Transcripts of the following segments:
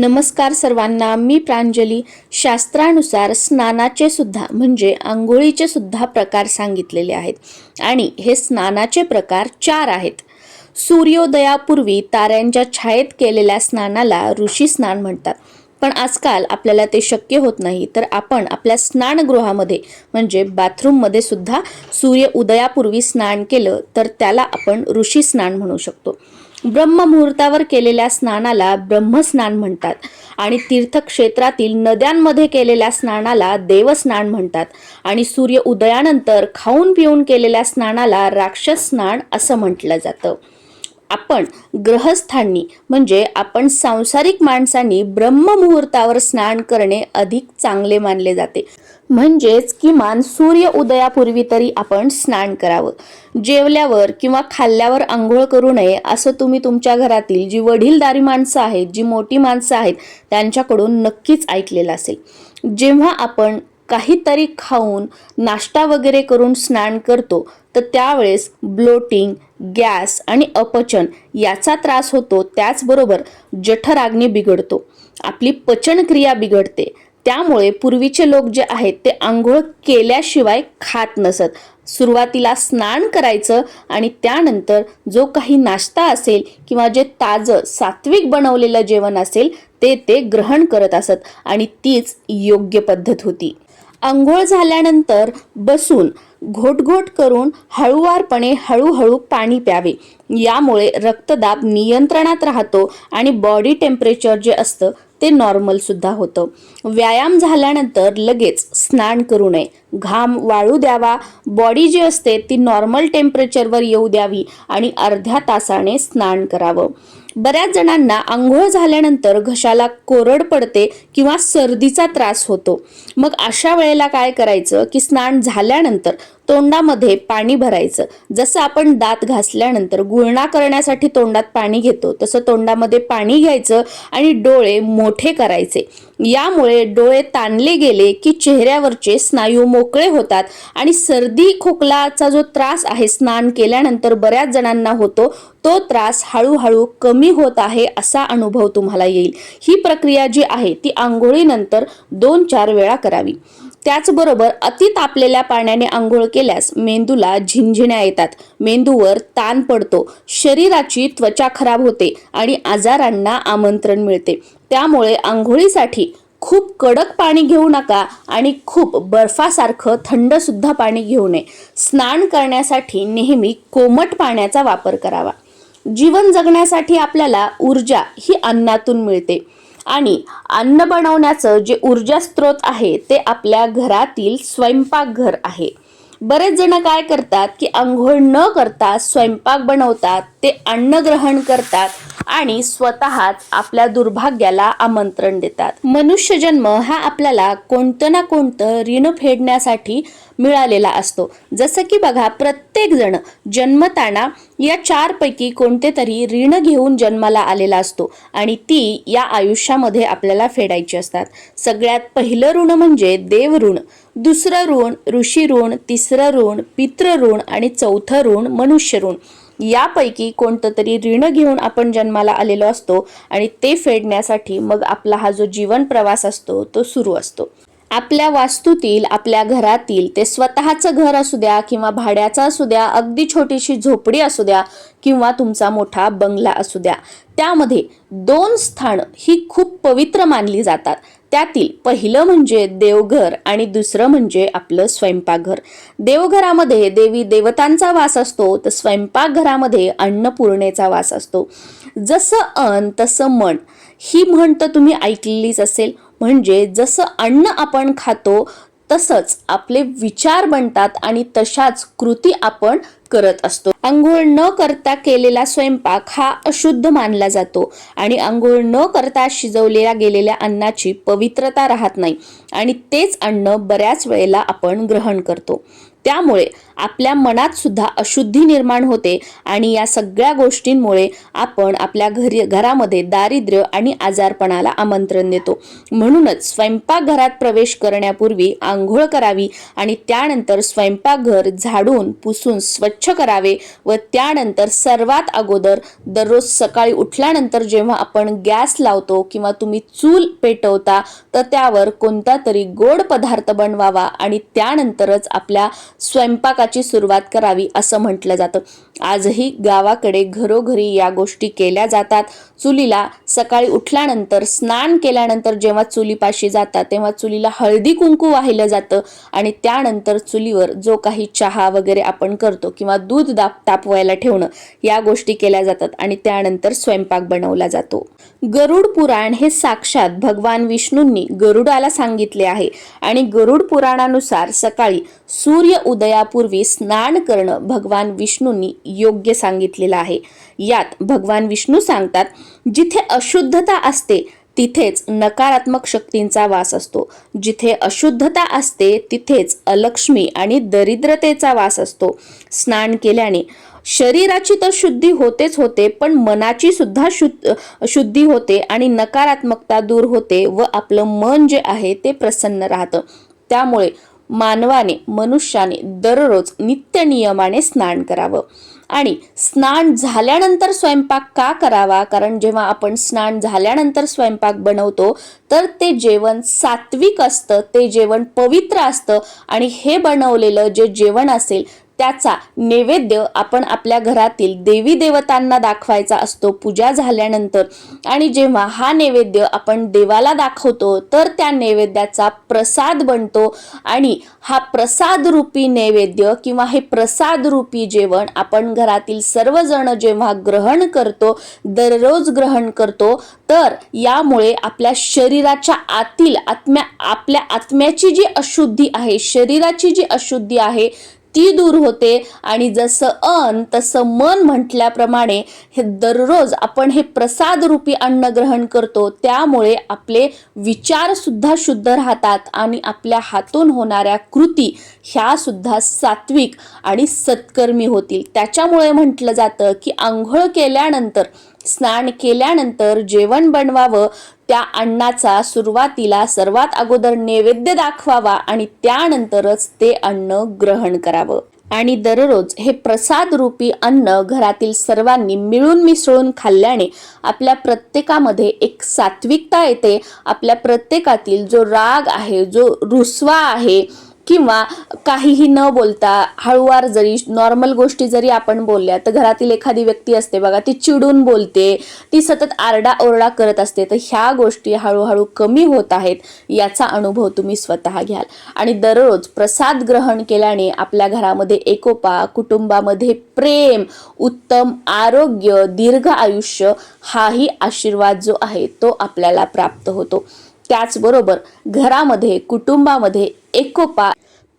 नमस्कार सर्वांना मी प्रांजली. शास्त्रानुसार स्नानाचे सुद्धा म्हणजे आंघोळीचे सुद्धा प्रकार सांगितलेले आहेत. आणि हे स्नानाचे प्रकार चार आहेत. सूर्योदयापूर्वी ताऱ्यांच्या छायेत केलेल्या स्नानाला ऋषी स्नान म्हणतात. पण आजकाल आपल्याला ते शक्य होत नाही तर आपण आपल्या स्नानगृहामध्ये म्हणजे बाथरूममध्ये सुद्धा सूर्य उदयापूर्वी स्नान केलं तर त्याला आपण ऋषी स्नान म्हणू शकतो. ब्रह्ममुहूर्तावर केलेल्या स्नानाला ब्रह्मस्नान म्हणतात आणि तीर्थक्षेत्रातील नद्यांमध्ये केलेल्या स्नानाला देवस्नान म्हणतात. आणि सूर्य उदयानंतर खाऊन पिऊन केलेल्या स्नानाला राक्षस स्नान असं म्हटलं जातं. आपण ग्रहस्थांनी म्हणजे आपण सांसारिक माणसांनी ब्रह्ममुहूर्तावर स्नान करणे अधिक चांगले मानले जाते. म्हणजेच किमान सूर्य उदयापूर्वी तरी आपण स्नान करावं. जेवल्यावर किंवा खाल्ल्यावर आंघोळ करू नये असं तुम्ही तुमच्या घरातील जी वडीलदारी माणसं आहेत जी मोठी माणसं आहेत त्यांच्याकडून नक्कीच ऐकलेलं असेल. जेव्हा आपण काहीतरी खाऊन नाश्ता वगैरे करून स्नान करतो तर त्यावेळेस ब्लोटिंग गॅस आणि अपचन याचा त्रास होतो त्याचबरोबर जठराग्नी बिघडतो. आपली पचनक्रिया बिघडते. त्यामुळे पूर्वीचे लोक जे आहेत ते आंघोळ केल्याशिवाय खात नसत. सुरुवातीला स्नान करायचं आणि त्यानंतर जो काही नाश्ता असेल किंवा जे ताजं सात्विक बनवलेलं जेवण असेल ते ते ग्रहण करत असत आणि तीच योग्य पद्धत होती. आंघोळ झाल्यानंतर बसून घोटघोट करून हळुवारपणे हळूहळू पाणी प्यावे. यामुळे रक्तदाब नियंत्रणात राहतो आणि बॉडी टेम्परेचर जे असतं ते नॉर्मल सुद्धा होतं. व्यायाम झाल्यानंतर लगेच स्नान करू नये. घाम वाळू द्यावा. बॉडी जी असते ती नॉर्मल टेम्परेचरवर येऊ द्यावी आणि अर्ध्या तासाने स्नान करावं. बऱ्याच जणांना आंघोळ झाल्यानंतर घशाला कोरड पडते किंवा सर्दीचा त्रास होतो. मग अशा वेळेला काय करायचं की स्नान झाल्यानंतर तोंडामध्ये पाणी भरायचं. जसं आपण दात घासल्यानंतर गुळणा करण्यासाठी तोंडात पाणी घेतो तसं तोंडामध्ये पाणी घ्यायचं आणि डोळे मोठे करायचे. यामुळे डोळे ताणले गेले की चेहऱ्यावरचे स्नायू मोकळे होतात आणि सर्दी खोकलाचा जो त्रास आहे स्नान केल्यानंतर बऱ्याच जणांना होतो तो त्रास हळूहळू कमी होत आहे असा अनुभव तुम्हाला येईल. ही प्रक्रिया जी आहे ती आंघोळीनंतर दोन चार वेळा करावी. त्याचबरोबर अति तापलेल्या पाण्याने आंघोळ केल्यास मेंदूला झिंझिण्या येतात. मेंदूवर ताण पडतो. शरीराची त्वचा खराब होते आणि आजारांना आमंत्रण मिळते. त्यामुळे आंघोळीसाठी खूप कडक पाणी घेऊ नका आणि खूप बर्फासारखं थंड सुद्धा पाणी घेऊ नये. स्नान करण्यासाठी नेहमी कोमट पाण्याचा वापर करावा. जीवन जगण्यासाठी आपल्याला ऊर्जा ही अन्नातून मिळते. आणि अन्न बनवण्याचं जे ऊर्जा स्रोत आहे ते आपल्या घरातील स्वयंपाकघर आहे. बरेच जण काय करतात की आंघोळ न करता स्वयंपाक बनवतात ते अन्न ग्रहण करतात आणि स्वतःच आपल्या दुर्भाग्याला आमंत्रण देतात. मनुष्य जन्म हा आपल्याला कोणतं ना कोणतं ऋण फेडण्यासाठी मिळालेला असतो. जसं की बघा प्रत्येक जण जन्मताना या चारपैकी कोणते तरी ऋण घेऊन जन्माला आलेला असतो आणि ती या आयुष्यामध्ये आपल्याला फेडायची असतात. सगळ्यात पहिलं ऋण म्हणजे देव ऋण. दुसरं ऋण ऋषी ऋण तिसरं ऋण पितृ ऋण आणि चौथं ऋण मनुष्य ऋण. यापैकी कोणतं तरी ऋण घेऊन आपण जन्माला आलेलो असतो आणि ते फेडण्यासाठी मग आपला हा जो जीवन प्रवास असतो तो सुरू असतो. आपल्या वास्तूतील आपल्या घरातील ते स्वतःचं घर असू द्या किंवा भाड्याचं असू द्या अगदी छोटीशी झोपडी असू द्या किंवा तुमचा मोठा बंगला असू द्या. त्यामध्ये दोन स्थानं ही खूप पवित्र मानली जातात. त्यातील पहिलं म्हणजे देवघर आणि दुसरं म्हणजे आपलं स्वयंपाकघर. देवघरामध्ये देवी देवतांचा वास असतो तर स्वयंपाकघरामध्ये अन्नपूर्णेचा वास असतो. जसं अन तसं मन. ही म्हण तर तुम्ही ऐकलेलीच असेल. म्हणजे जसं अन्न आपण खातो तसंच आपले विचार बनतात आणि तशाच कृती आपण करत असतो. आंघोळ न करता केलेला स्वयंपाक हा अशुद्ध मानला जातो आणि आंघोळ न करता शिजवलेल्या गेलेल्या अन्नाची पवित्रता राहत नाही आणि तेच अन्न बऱ्याच वेळेला आपण ग्रहण करतो. त्यामुळे आपल्या मनात सुद्धा अशुद्धी निर्माण होते आणि या सगळ्या गोष्टींमुळे आपण आपल्या घरी घरामध्ये दारिद्र्य आणि आजारपणाला आमंत्रण देतो. म्हणूनच स्वयंपाकघरात प्रवेश करण्यापूर्वी आंघोळ करावी आणि त्यानंतर स्वयंपाकघर झाडून पुसून स्वच्छ करावे व त्यानंतर सर्वात अगोदर दररोज सकाळी उठल्यानंतर जेव्हा आपण गॅस लावतो किंवा तुम्ही चूल पेटवता तर त्यावर कोणता तरी गोड पदार्थ बनवावा आणि त्यानंतरच आपल्या स्वयंपाकाची सुरुवात करावी असं म्हटलं जातं. आजही गावाकडे घरोघरी या गोष्टी केल्या जातात. चुलीला सकाळी उठल्यानंतर स्नान केल्यानंतर जेव्हा चुलीपाशी जातात तेव्हा चुलीला हळदी कुंकू वाहिलं जातं आणि त्यानंतर चुलीवर जो काही चहा वगैरे आपण करतो किंवा दूध दाप तापवायला ठेवणं या गोष्टी केल्या जातात आणि त्यानंतर स्वयंपाक बनवला जातो. गरुड पुराण हे साक्षात भगवान विष्णूंनी गरुडाला सांगितले आहे आणि गरुड पुराणानुसार सकाळी सूर्य उदयापूर्वी स्नान करणं भगवान विष्णूंनी योग्य सांगितलेलं आहे. यात भगवान विष्णू सांगतात जिथे अशुद्धता असते तिथेच नकारात्मक शक्तींचा वास असतो. जिथे अशुद्धता असते तिथेच अलक्ष्मी आणि दरिद्रतेचा वास असतो. स्नान केल्याने शरीराची तर शुद्धी होतेच होते पण मनाची सुद्धा शुद्ध शुद्धी होते आणि नकारात्मकता दूर होते व आपलं मन जे आहे ते प्रसन्न राहतं. त्यामुळे मानवाने मनुष्याने दररोज नित्य नियमाने स्नान करावं. आणि स्नान झाल्यानंतर स्वयंपाक का करावा? कारण जेव्हा आपण स्नान झाल्यानंतर स्वयंपाक बनवतो तर ते जेवण सात्विक असतं ते जेवण पवित्र असतं. आणि हे बनवलेलं जे जेवण असेल त्याचा नैवेद्य आपण आपल्या घरातील देवी देवतांना दाखवायचा असतो पूजा झाल्यानंतर. आणि जेव्हा हा नैवेद्य आपण देवाला दाखवतो तर त्या नैवेद्याचा प्रसाद बनतो. आणि हा प्रसाद रूपी नैवेद्य किंवा हे प्रसाद रूपी जेवण आपण घरातील सर्वजण जेव्हा ग्रहण करतो दररोज ग्रहण करतो तर यामुळे आपल्या शरीराच्या आतील आत्म्या आपल्या आत्म्याची जी अशुद्धी आहे शरीराची जी अशुद्धी आहे ती दूर होते आणि जसं अन तसं मन म्हटल्याप्रमाणे हे दररोज आपण हे प्रसाद रूपी अन्न ग्रहण करतो त्यामुळे आपले विचार सुद्धा शुद्ध राहतात आणि आपल्या हातून होणाऱ्या कृती ह्या सुद्धा सात्विक आणि सत्कर्मी होतील. त्याच्यामुळे म्हटलं जातं की आंघोळ केल्यानंतर स्नान केल्यानंतर जेवण बनवावं त्या अन्नाचा सुरुवातीला सर्वात अगोदर नैवेद्य दाखवावा आणि त्यानंतरच ते अन्न ग्रहण करावं. आणि दररोज हे प्रसाद रूपी अन्न घरातील सर्वांनी मिळून मिसळून खाल्ल्याने आपल्या प्रत्येकामध्ये एक सात्विकता येते. आपल्या प्रत्येकातील जो राग आहे जो रुसवा आहे किंवा काहीही न बोलता हळुवार जरी नॉर्मल गोष्टी जरी आपण बोलल्या तर घरातील एखादी व्यक्ती असते बघा ती चिडून बोलते ती सतत आरडाओरडा करत असते. तर ह्या गोष्टी हळूहळू कमी होत आहेत याचा अनुभव तुम्ही स्वतः घ्याल. आणि दररोज प्रसाद ग्रहण केल्याने आपल्या घरामध्ये एकोपा कुटुंबामध्ये प्रेम उत्तम आरोग्य दीर्घ आयुष्य हाही आशीर्वाद जो आहे तो आपल्याला प्राप्त होतो. त्याचबरोबर घरामध्ये कुटुंबामध्ये एकोपा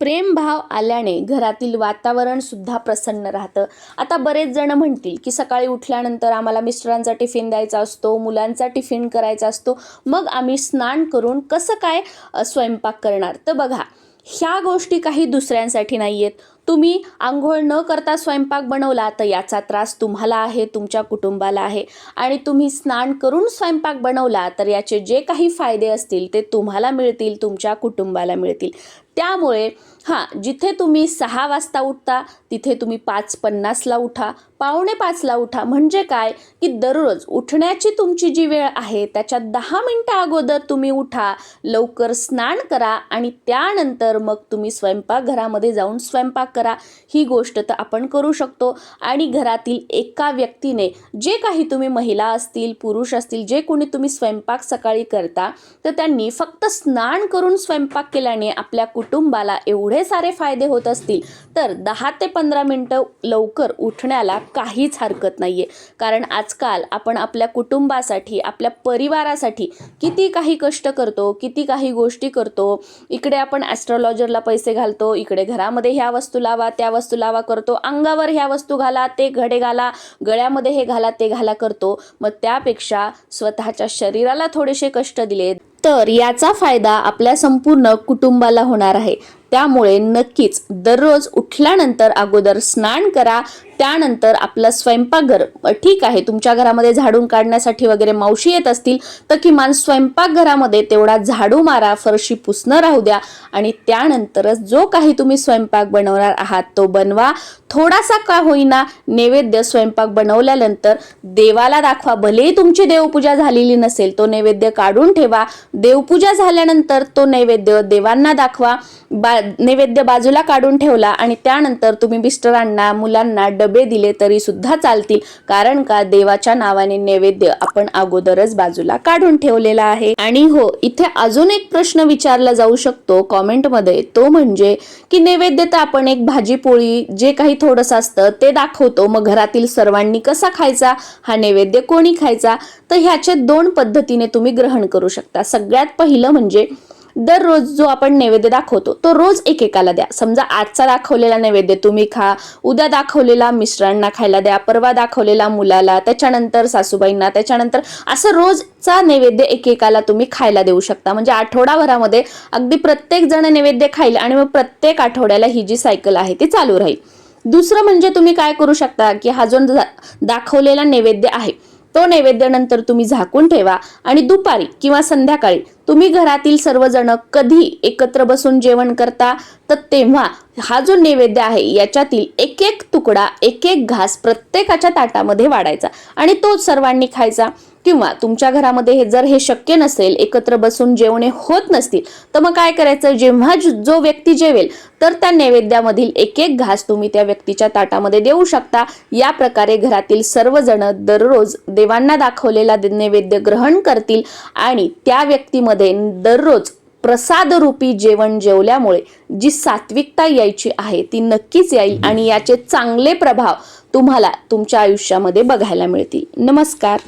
प्रेमभाव आल्याने घरातील वातावरण सुद्धा प्रसन्न राहतं. आता बरेच जण म्हणतील की सकाळी उठल्यानंतर आम्हाला मिस्टरांचा टिफिन द्यायचा असतो मुलांचा टिफिन करायचा असतो. मग आम्ही स्नान करून कसं काय स्वयंपाक करणार? तर बघा ह्या गोष्टी काही दुसऱ्यांसाठी नाही आहेत तुम्ही आंघोळ न करता स्वयंपाक बनवला तर याचा त्रास तुम्हाला आहे तुमच्या कुटुंबाला आहे. आणि तुम्ही स्नान करून स्वयंपाक बनवला तर याचे जे काही फायदे असतील ते तुम्हाला मिळतील तुमच्या कुटुंबाला मिळतील. त्यामुळे हां जिथे तुम्ही सहा वाजता उठता तिथे तुम्ही पाच पन्नासला उठा पावणे पाचला उठा. म्हणजे काय? की दररोज उठण्याची तुमची जी वेळ आहे त्याच्या दहा मिनटं अगोदर तुम्ही उठा लवकर स्नान करा आणि त्यानंतर मग तुम्ही स्वयंपाकघरामध्ये जाऊन स्वयंपाक करा. ही गोष्ट तर आपण करू शकतो. आणि घरातील एका व्यक्तीने जे काही तुम्ही महिला असतील पुरुष असतील जे कोणी तुम्ही स्वयंपाक सकाळी करता तर त्यांनी फक्त स्नान करून स्वयंपाक केल्याने आपल्या कुटुंबाला एवढे सारे फायदे होत असतील तर दहा ते पंधरा मिनटं लवकर उठण्याला काहीच हरकत नाही आहे कारण आजकाल आपण आपल्या कुटुंबासाठी आपल्या परिवारासाठी किती काही कष्ट करतो किती काही गोष्टी करतो. इकडे आपण ॲस्ट्रॉलॉजरला पैसे घालतो इकडे घरामध्ये ह्या वस्तू लावा त्या वस्तू लावा करतो अंगावर ह्या वस्तू घाला ते घडे घाला गळ्यामध्ये हे घाला ते घाला करतो. मग त्यापेक्षा स्वतःच्या शरीराला थोडेसे कष्ट दिले तर याचा फायदा आपल्या संपूर्ण कुटुंबाला होणार आहे. त्यामुळे नक्कीच दररोज उठल्यानंतर अगोदर स्नान करा. त्यानंतर आपलं स्वयंपाकघर ठीक आहे तुमच्या घरामध्ये झाडून काढण्यासाठी वगैरे मावशी येत असतील तर किमान स्वयंपाकघरामध्ये तेवढा झाडू मारा फरशी पुसणं राहू द्या. आणि त्यानंतरच जो काही तुम्ही स्वयंपाक बनवणार आहात तो बनवा. थोडासा का होईना नैवेद्य स्वयंपाक बनवल्यानंतर देवाला दाखवा. भलेही तुमची देवपूजा झालेली नसेल तो नैवेद्य काढून ठेवा. देवपूजा झाल्यानंतर तो नैवेद्य देवांना दाखवा. बा नैवेद्य बाजूला काढून ठेवला आणि त्यानंतर तुम्ही मिस्टरांना मुलांना डबे दिले तरी सुद्धा चालतील. कारण का? देवाच्या नावाने नैवेद्य आपण अगोदरच बाजूला काढून ठेवलेला आहे. आणि हो इथे अजून एक प्रश्न विचारला जाऊ शकतो कॉमेंटमध्ये. तो म्हणजे की नैवेद्य तर आपण एक भाजी पोळी जे काही थोडंसं असतं ते दाखवतो. मग घरातील सर्वांनी कसा खायचा? हा नैवेद्य कोणी खायचा? तर ह्याचे दोन पद्धतीने तुम्ही ग्रहण करू शकता. सगळ्यात पहिलं म्हणजे दररोज जो आपण नैवेद्य दाखवतो तो रोज एकेकाला द्या. समजा आजचा दाखवलेला नैवेद्य तुम्ही खा उद्या दाखवलेला मिस्टरांना खायला द्या परवा दाखवलेला मुलाला त्याच्यानंतर सासूबाईंना त्याच्यानंतर असं रोजचा नैवेद्य एकेकाला तुम्ही खायला देऊ शकता. म्हणजे आठवडाभरामध्ये अगदी प्रत्येक जण नैवेद्य खाईल आणि मग प्रत्येक आठवड्याला ही जी सायकल आहे ती चालू राहील. दुसरं म्हणजे तुम्ही काय करू शकता की हा जो दा- दाखवलेला नैवेद्य आहे तो नैवेद्य नंतर तुम्ही झाकून ठेवा आणि दुपारी किंवा संध्याकाळी तुम्ही घरातील सर्वजण कधी एकत्र बसून जेवण करता तर तेव्हा हा जो नैवेद्य आहे याच्यातील एक एक तुकडा एक एक घास प्रत्येकाच्या ताटामध्ये वाढायचा आणि तो सर्वांनी खायचा. किंवा तुमच्या घरामध्ये हे जर हे शक्य नसेल एकत्र बसून जेवणे होत नसतील तर मग काय करायचं? जेव्हा जो व्यक्ती जेवेल तर त्या नैवेद्यामधील एक एक घास तुम्ही त्या व्यक्तीच्या ताटामध्ये देऊ शकता. या प्रकारे घरातील सर्वजण दररोज देवांना दाखवलेला नैवेद्य ग्रहण करतील आणि त्या व्यक्तीमध्ये दररोज प्रसादरूपी जेवण जेवल्यामुळे जी सात्विकता यायची आहे ती नक्कीच येईल आणि याचे चांगले प्रभाव तुम्हाला तुमच्या आयुष्यामध्ये बघायला मिळतील. नमस्कार.